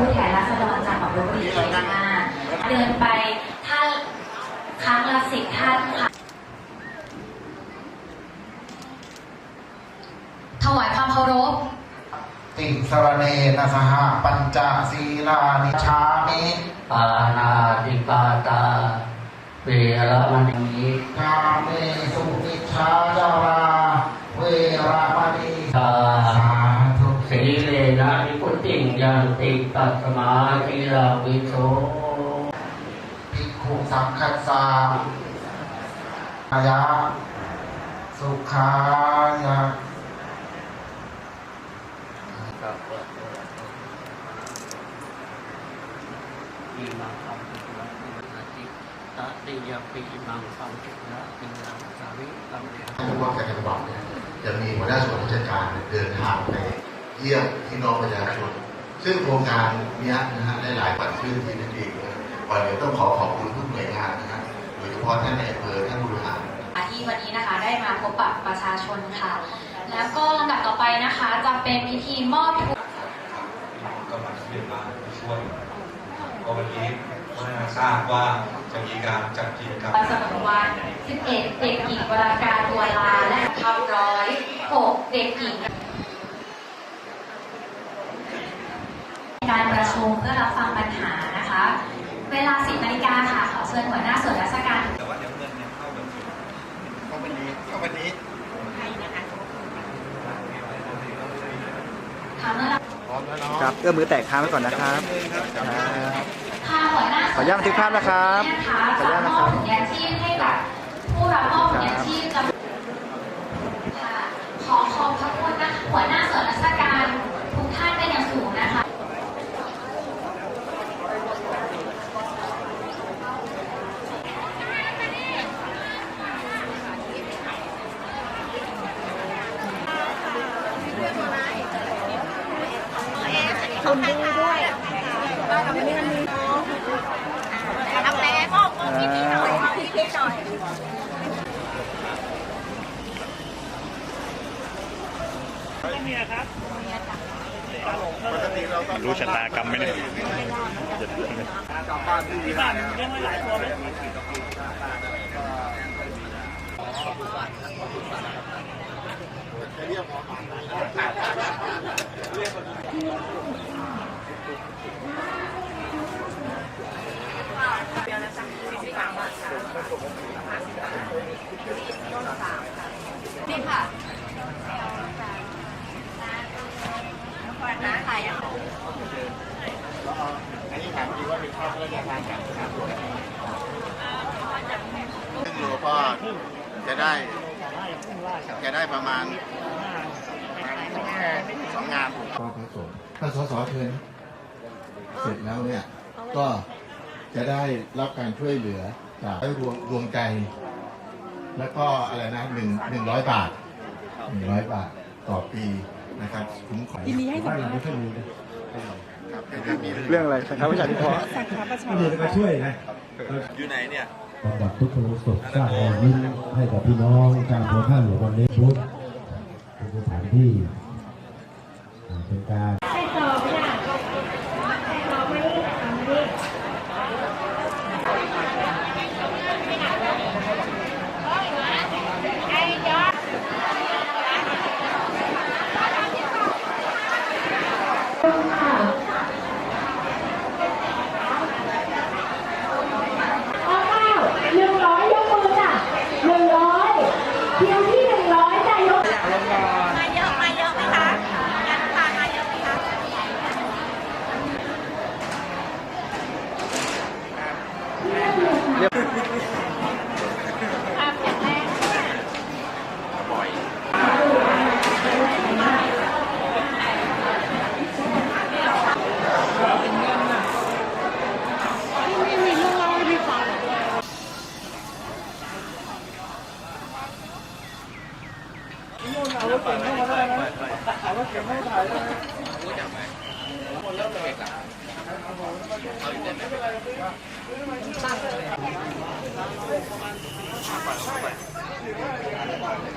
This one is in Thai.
ผู้แทนราษฎรจังหวัดลบบุรีเขตห้าเดินไปท่านครั้งละสิบท่านค่ะ ถวายความเคารพ ติสรเนนะสหปัญจศีลานิชามิปานา นิพุติงยันติปัสมาธิลาวิโสภิกขุสังคัสสาอายะสุขายะอิมังคัมปิระอิมังติตติยปิอิมังคัมปิระอิมังสาวิตัมเดท่านผู้ว่าการจังหวัดเนี่ยจะมีหัวหน้าส่วนราชการเนี่ยเดินทางไปเยี่ยมพี่น้องประชาชน ซึ่งโครงการเนี้ยนะฮะหลายๆวันขึ้นที่นั่นเองนะวันนี้ต้องขอขอบคุณทุกหน่วยงานนะฮะโดยเฉพาะท่านในอำเภอท่านบริหารที่วันนี้นะคะได้มาพบปะประชาชนค่ะ แล้วก็ลำดับต่อไปนะคะจะเป็นพิธีมอบทุนก็มาเรียนมาช่วยก็วันนี้ก็ได้ทราบว่าจะมีการจัดกิจกรรมวันสมรวัน11เด็กหญิงวราการตัวลาและทับร้อย6เด็กหญิง การประชุ มเพื่อรับฟังปัญหานะคะ เวลา10นาฬิกาค่ะขอเชิญหัวหน้าส่วนราชการแต่ว่าเดี๋ยวเงินเนี่ยเข้าบัญชีเข้าวันนี้เข้าวันนี้ทำเมื่อไหร่พร้อมแล้วเนาะครับเอื้อมมือแตะค้างไว้ก่อนนะครับครับค่ะหัวหน้าขออนุญาตบันทึกภาพนะครับนะคะขออนุจะญาตมนะอครับบถุงยางชีพให้กับผู้รับมอบถุงยางชีพจะค่ะขอขอบพระคุณนะคะหัวหน้าส่วนราชการทุกท่านเป็นอย่างสูงนะคะ เอาแรงมอบมอบพี่พี่หน่อยมอบพี่พี่หน่อยรู้ชะตากรรมไหมเนี่ยนี่ ค่ะน้าใครอะอันนี้ถามจริงว่ามีข้าวราชการจากสนามหลวงซึ่งโลก็จะได้จะได้ประมาณสองงานก็ผสมถ้าสสเชิญเสร็จแล้วเนี่ย ก็จะได้รับการช่วยเหลือจากรวมรวมใจ แล้วก็อะไรนะหนึ่งหนึ่งร้อยบาทหนึ่งร้อยบาทต่อปีนะครับคุ้มครองยินดีให้สัมภาษณ์ ไม่ค่อยมีครับเป็นเรื่องมีเรื่องอะไรสังคมประชาธิปไตยอยู่ไหนเนี่ย บำบัดทุกข์สุขสร้างรอยยิ้มให้กับพี่น้องชาวอำเภอท่าหลวงวันนี้พุธเป็นสถานที่อ่าเป็นการ ห รถเก่งเข้ามาได้นะเอารถเก่งเข้ามาถ่ายได้ไหมรู้จักไมหมดแล้วเหรเอาอีได้ไมตั้งเลย